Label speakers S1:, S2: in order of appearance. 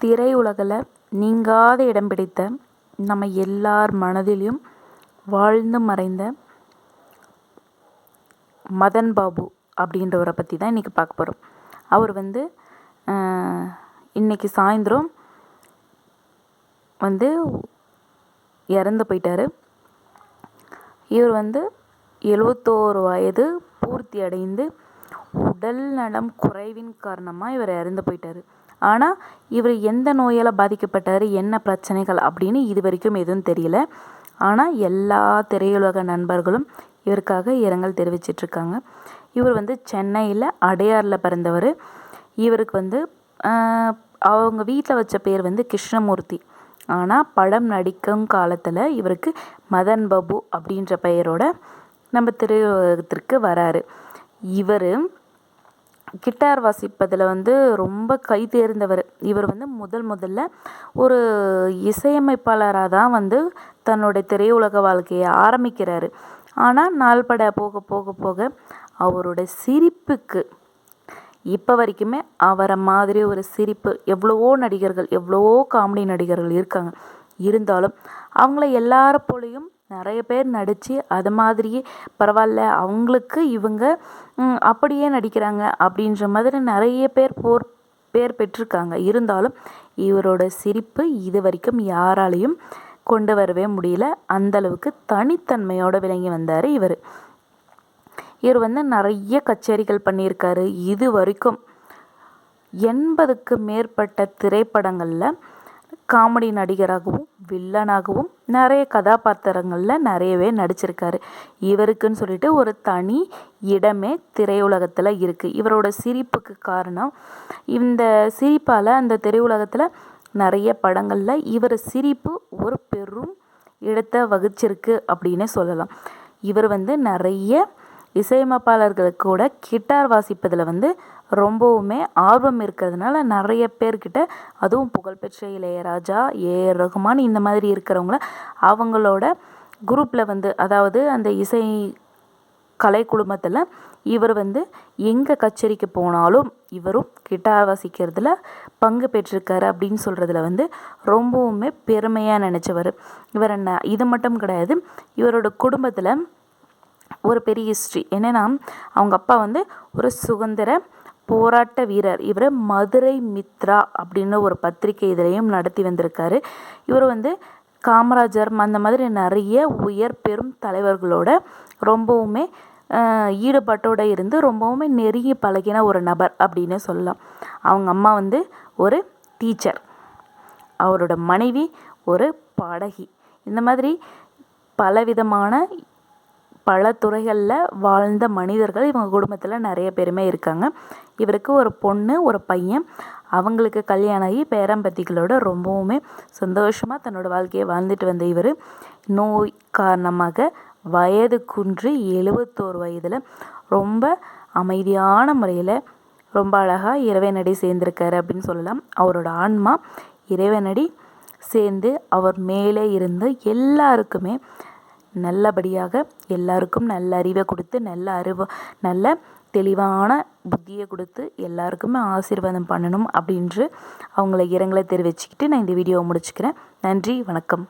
S1: திரையுலகில் நீங்காத இடம் பிடித்த நம்ம எல்லார் மனதிலும் வாழ்ந்து மறைந்த மதன் பாபு அப்படின்றவரை பற்றி தான் இன்றைக்கி பார்க்க போகிறோம் அவர் வந்து இன்றைக்கி சாயந்தரம் வந்து இறந்து போயிட்டார். இவர் வந்து எழுவத்தோரு வயது பூர்த்தி அடைந்து உடல் நலம் குறைவின் காரணமாக இவர் இறந்து போயிட்டார். ஆனால் இவர் எந்த நோயால் பாதிக்கப்பட்டார் என்ன பிரச்சனைகள் அப்படின்னு இது வரைக்கும் எதுவும் தெரியல. ஆனால் எல்லா திரையுலக நண்பர்களும் இவருக்காக இரங்கல் தெரிவிச்சிட்ருக்காங்க. இவர் வந்து சென்னையில் அடையாரில் பிறந்தவர். இவருக்கு வந்து அவங்க வீட்டில் வச்ச பேர் வந்து கிருஷ்ணமூர்த்தி. ஆனால் படம் நடிக்கும் காலத்தில் இவருக்கு மதன் பாபு அப்படின்ற பெயரோட நம்ம திரையுலகத்திற்கு வராரு. இவர் கிட்டார் வாசிப்பதில் வந்து ரொம்ப கை தேர்ந்தவர். இவர் வந்து முதல் முதல்ல ஒரு இசையமைப்பாளராக தான் வந்து தன்னுடைய திரையுலக வாழ்க்கையை ஆரம்பிக்கிறாரு. ஆனால் நாள்பட போக போக போக அவரோட சிரிப்புக்கு இப்போ வரைக்குமே அவரை மாதிரி ஒரு சிரிப்பு எவ்வளவோ நடிகர்கள் எவ்வளவோ காமெடி நடிகர்கள் இருக்காங்க. இருந்தாலும் அவங்கள எல்லார போலையும் நிறைய பேர் நடித்து அது மாதிரியே பரவாயில்ல அவங்களுக்கு இவங்க அப்படியே நடிக்கிறாங்க அப்படின்ற மாதிரி நிறைய பேர் போர் பேர் பெற்றிருக்காங்க. இருந்தாலும் இவரோட சிரிப்பு இது வரைக்கும் யாராலையும் கொண்டு வரவே முடியல. அந்தளவுக்கு தனித்தன்மையோடு விளங்கி வந்தார் இவர். இவர் வந்து நிறைய கச்சேரிகள் பண்ணியிருக்காரு. இது வரைக்கும் எண்பதுக்கு மேற்பட்ட திரைப்படங்களில் காமெடி நடிகராகவும் வில்லனாகவும் நிறைய கதாபாத்திரங்களில் நிறையவே நடிச்சிருக்காரு. இவருக்குன்னு சொல்லிட்டு ஒரு தனி இடமே திரையுலகத்தில் இருக்குது இவரோட சிரிப்புக்கு காரணம் இந்த சிரிப்பால் அந்த திரையுலகத்தில் நிறைய படங்களில் இவர் சிரிப்பு ஒரு பெரும் இடத்தை வகிச்சிருக்கு அப்படின்னே சொல்லலாம். இவர் வந்து நிறைய இசையமைப்பாளர்களுக்கு கூட கிட்டார் வாசிப்பதில் வந்து ரொம்பவுமே ஆர்வம் இருக்கிறதுனால நிறைய பேர்கிட்ட அதுவும் புகழ்பெற்ற இளையராஜா ஏ. ரகுமான் இந்த மாதிரி இருக்கிறவங்கள அவங்களோட குரூப்பில் வந்து அதாவது அந்த இசை கலை குழுமத்தில் இவர் வந்து எங்கே கச்சேரிக்கு போனாலும் இவரும் கிட்டார் வாசிக்கிறதுல பங்கு பெற்றிருக்காரு அப்படின்னு சொல்கிறதுல வந்து ரொம்பவுமே பெருமையாக நினச்சவர். இவர் என்ன இது மட்டும் கிடையாது இவரோட குடும்பத்தில் ஒரு பெரிய ஹிஸ்ட்ரி என்னென்னா அவங்க அப்பா வந்து ஒரு சுதந்திர போராட்ட வீரர். இவர் மதுரை மித்ரா அப்படின்னு ஒரு பத்திரிகை இதிலையும் நடத்தி வந்திருக்காரு. இவர் வந்து காமராஜர் அந்த மாதிரி நிறைய உயர் பெரும் தலைவர்களோட ரொம்பவுமே ஈடுபாட்டோடு இருந்து ரொம்பவுமே நெருங்கி பழகின ஒரு நபர் அப்படின்னு சொல்லலாம். அவங்க அம்மா வந்து ஒரு டீச்சர் அவரோட மனைவி ஒரு பாடகி. இந்த மாதிரி பலவிதமான பல துறைகளில் வாழ்ந்த மனிதர்கள் இவங்க குடும்பத்தில் நிறைய பேருமே இருக்காங்க. இவருக்கு ஒரு பொண்ணு ஒரு பையன். அவங்களுக்கு கல்யாணம் ஆகி பேரம்பத்திகளோட ரொம்பவுமே சந்தோஷமாக தன்னோட வாழ்க்கையை வாழ்ந்துட்டு வந்த இவர். நோய் காரணமாக வயது குன்று எழுபத்தோரு வயதில் ரொம்ப அமைதியான முறையில் ரொம்ப அழகாக இறைவனடி சேர்ந்திருக்காரு அப்படின்னு சொல்லலாம். அவரோட ஆன்மா இறைவனடி சேர்ந்து அவர் மேலே இருந்து எல்லாருக்குமே நல்லபடியாக எல்லாருக்கும் நல்ல அறிவை கொடுத்து நல்ல அறிவு நல்ல தெளிவான புத்தியை கொடுத்து எல்லாருக்குமே ஆசீர்வாதம் பண்ணணும் அப்படின்று அவங்கள இரங்கலை தெரிவிச்சுக்கிட்டு நான் இந்த வீடியோவை முடிச்சுக்கிறேன். நன்றி வணக்கம்.